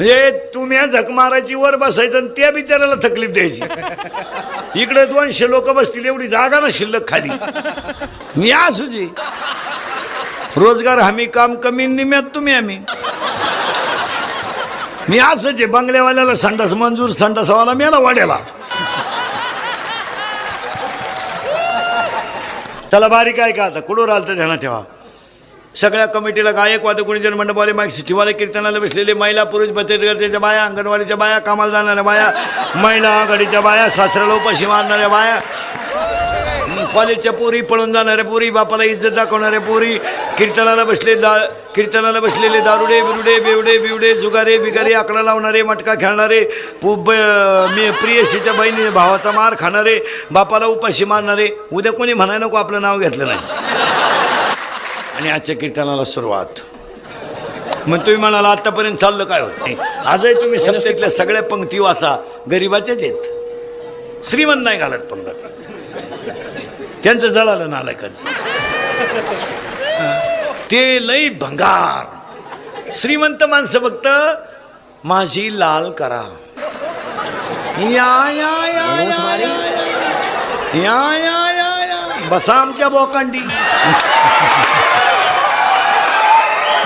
म्हणजे तुम्ही झक मारायची वर बसायचं आणि त्या बिचाराला तकलीफ द्यायची. इकडे दोनशे लोक बसतील एवढी जागा ना शिल्लक खाली. मी असुजी रोजगार हमी काम कमी निम्यात तुम्ही आम्ही. मी असंच जे बंगल्यावाल्याला संडास मंजूर संडासवाला मेला वाड्याला. त्याला बारीक आहे का आता? कुडूर आलं तर ध्यानात ठेवा. सगळ्या कमिटीला गायक वादक गुणीजन मंडपवाले माईक सिटीवाले कीर्तनाला बसलेले महिला पुरुष बचतगर्तेच्या बाया अंगणवाडीच्या बाया कामाला जाणाऱ्या बाया महिला आघाडीच्या बाया सासऱ्याला उपाशी मारणाऱ्या बाया कॉलेजच्या पोरी पळून जाणाऱ्या पोरी बापाला इज्जत दाखवणाऱ्या पोरी कीर्तनाला बसले दा कीर्तनाला बसलेले दारुडे बिरुडे बेवडे बिवडे जुगारे बिगारे आकडा लावणारे मटका खेळणारे पु मी प्रियशीच्या बहिणी भावाचा मार खाणारे बापाला उपाशी मारणारे उद्या कोणी म्हणाय नको आपलं नाव घेतलं नाही. आणि आजच्या कीर्तनाला सुरुवात. मग तुम्ही म्हणाला आतापर्यंत चाललं काय होत आजही तुम्ही सप्तेतल्या सगळ्या पंक्ती वाचा गरिबाच्याच आहेत. श्रीमंत नाही घालत पंगत. त्यांचं जळालं नालायकांचं. ते लई भंगार. श्रीमंत माणसं फक्त माझी लाल करा. या या या या, या, या या या या. बसा आमच्या बोकांडी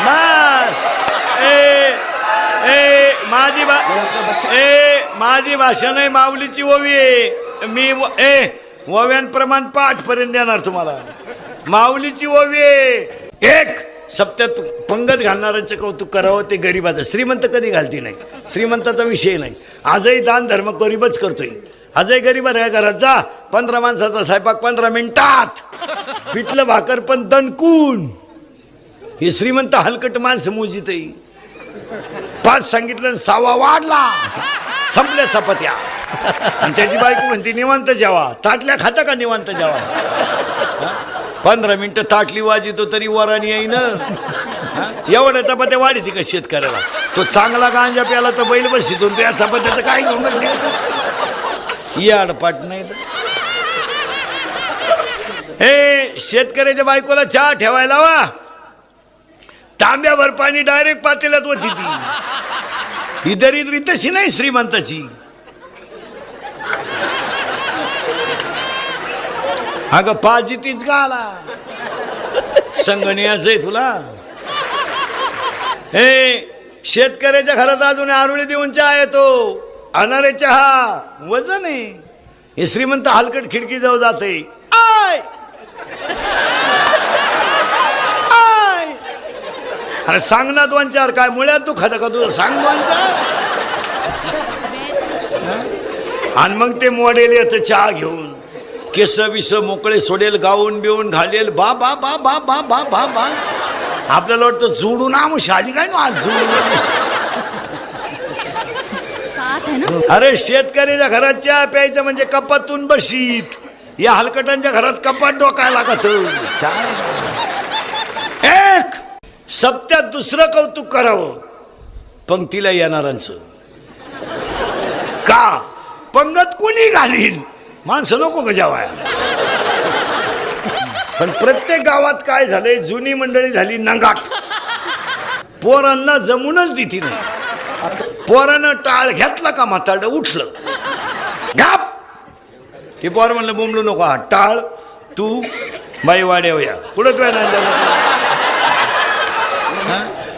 बस ए ए माझी भा ए माझी भाषा नाही माऊलीची ओवी आहे. मी व- ए ओव्यांप्रमाण पाठ पर्यंत देणार तुम्हाला. माऊलीची ओवी आहे. एक सप्त्यात पंगत घालणाऱ्यांचं कौतुक करावं ते गरीबाचं. श्रीमंत कधी घालती नाही. श्रीमंताचा विषय नाही. आजही दान धर्म गरीबच करतोय. आजही गरीब काय घरात जा. पंधरा माणसाचा स्वयंपाक पंधरा मिनिटात. पिठलं भाकर पण दणकून. हे श्रीमंत हलकट माणसं मोजितही पाच सांगितलं आणि सहावा वाढला. संपल्या चपात्या. आणि त्याची बायको म्हणते निवांत जेवा. ताटल्या खाता का निवांत जेवा? पंधरा मिनटं ताटली वाजितो तरी वराणी येईन. एवढ्या चपात्या वाढी का शेतकऱ्याला? तो चांगला गांजा प्याला तर बैल बसितो त्या चपात्याचं काय घेऊन याडपाट नाही तर. हे शेतकऱ्याच्या बायकोला चहा ठेवायला वा तांब्यावर पाणी डायरेक्ट पातेल्यात होती ती. ही दरिद्री तशी नाही श्रीमंताची. अगं पाजी तीच का आला संगणियाच आहे तुला. हे शेतकऱ्याच्या घरात अजून आरुळी देऊन चहा येतो. अनारे चहा वजन आहे. हे श्रीमंत हलकट खिडकी जाऊ जाते अरे सांग ना दोन चार काय मुळ्यात तू खाता का तुझं? सांग दोन चार? आणि मग ते मॉडेल येतं चहा घेऊन. केस बिस मोकळे सोडेल गाऊन बिवून घालेल बा बा बा बा बा बा बा बा. आपल्याला वाटतं जोडून आमुष आली काय ना आज जोडून अरे शेतकऱ्याच्या घरात चहा प्यायचं म्हणजे कपातून बशीत. या हलकटांच्या घरात कपात डोकायला लागत. एक सप्त्यात दुसरं कौतुक करावं. पंक्तीला येणाऱ्यांचं. का? पंगत कोणी घालील माणसं नको गजावाया पण प्रत्येक गावात काय झालंय? जुनी मंडळी झाली नंगाट. पोरांना जमूनच देती नाही. पोरानं टाळ घेतला का म्हातारडं? उठलं. घाप! ते पोर म्हणलं बोंबलू नको. हा टाळ तू बाई वाड्यावया कुठं काय नाही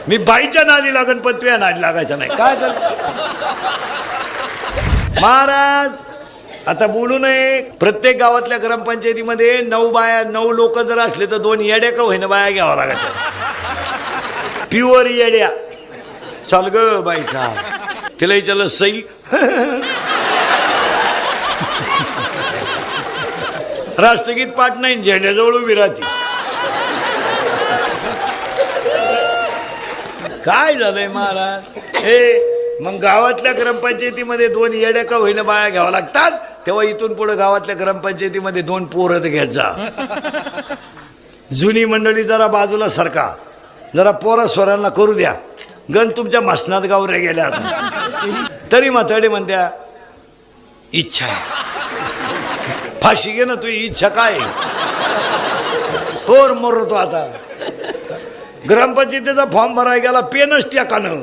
मी बाईच्या नादी लागन पण तुझ्या नादी लागायचा नाही. काय कर महाराज आता बोलू नये. प्रत्येक गावातल्या ग्रामपंचायतीमध्ये नऊ बाया नऊ लोक जर असले तर दोन येड्या का होईना बाया घ्यावा लागत प्युअर येड्या. चाल ग बाईचा तिला विचारलं सई. राष्ट्रगीत पाठ नाही झेंड्याजवळ उभी राहते. काय झालंय महाराज? हे मग गावातल्या ग्रामपंचायतीमध्ये दोन येड्या का होईना बाया घ्यावं लागतात? तेव्हा इथून पुढे गावातल्या ग्रामपंचायतीमध्ये दोन पोरं घ्यायचा जुनी मंडळी जरा बाजूला सरका. जरा पोरा स्वरांना करू द्या. गण तुमच्या मसनात गावऱ्या गेल्या तरी म्हाताडे म्हणत्या इच्छा आहे. फाशी घे ना तुझी इच्छा काय पोर मरतो आता. ग्रामपंचायतीचा फॉर्म भराय गेला पेनच त्याकानं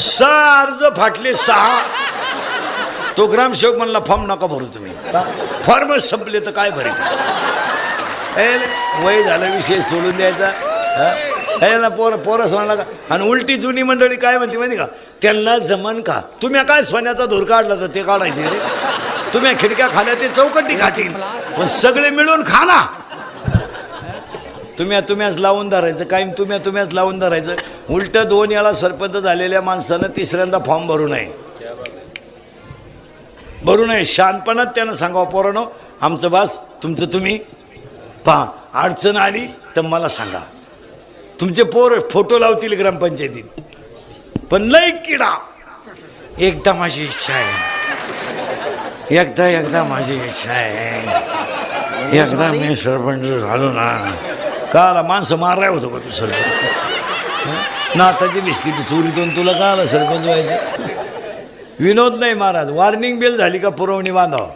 सहा अर्ज फाटले सहा तो ग्रामसेवक म्हणला फॉर्म नका भरू तुम्ही. फॉर्मच संपले तर काय भरे वय झालं विषय सोडून द्यायचा. हे? ना पोरं पोरं सोडला का आणि उलटी जुनी मंडळी काय म्हणते माहिती का? त्यांना जमन का? तुम्ही काय सोन्याचा धूर काढला तर ते काढायचे रे? तुम्ही खिडक्या खाल्या ते चौकटी खातील. पण सगळे मिळून खा ना तुम्ही तुम्हीच लावून धरायचं कायम तुम्ही तुम्हीच लावून धरायचं. उलट दोन याला सरपंच झालेल्या माणसानं तिसऱ्यांदा फॉर्म भरू नये. भरू नये. शानपणात त्यानं सांगावं पोरानो आमचं बास तुमचं तुम्ही. पहा अडचण आली तर मला सांगा. तुमचे पोर फोटो लावतील ग्रामपंचायतीत. पण लय किडा. एकदा माझी इच्छा आहे. एकदा एकदा माझी इच्छा आहे. एकदा मी सरपंच झालो ना. काला माणसं माराय होतो का तू सरपंच? नाताची बिस्किट चोरी दोन तुला का आला सरपंच व्हायचं? विनोद नाही महाराज वॉर्निंग बेल झाली का पुरवणी बांधावा?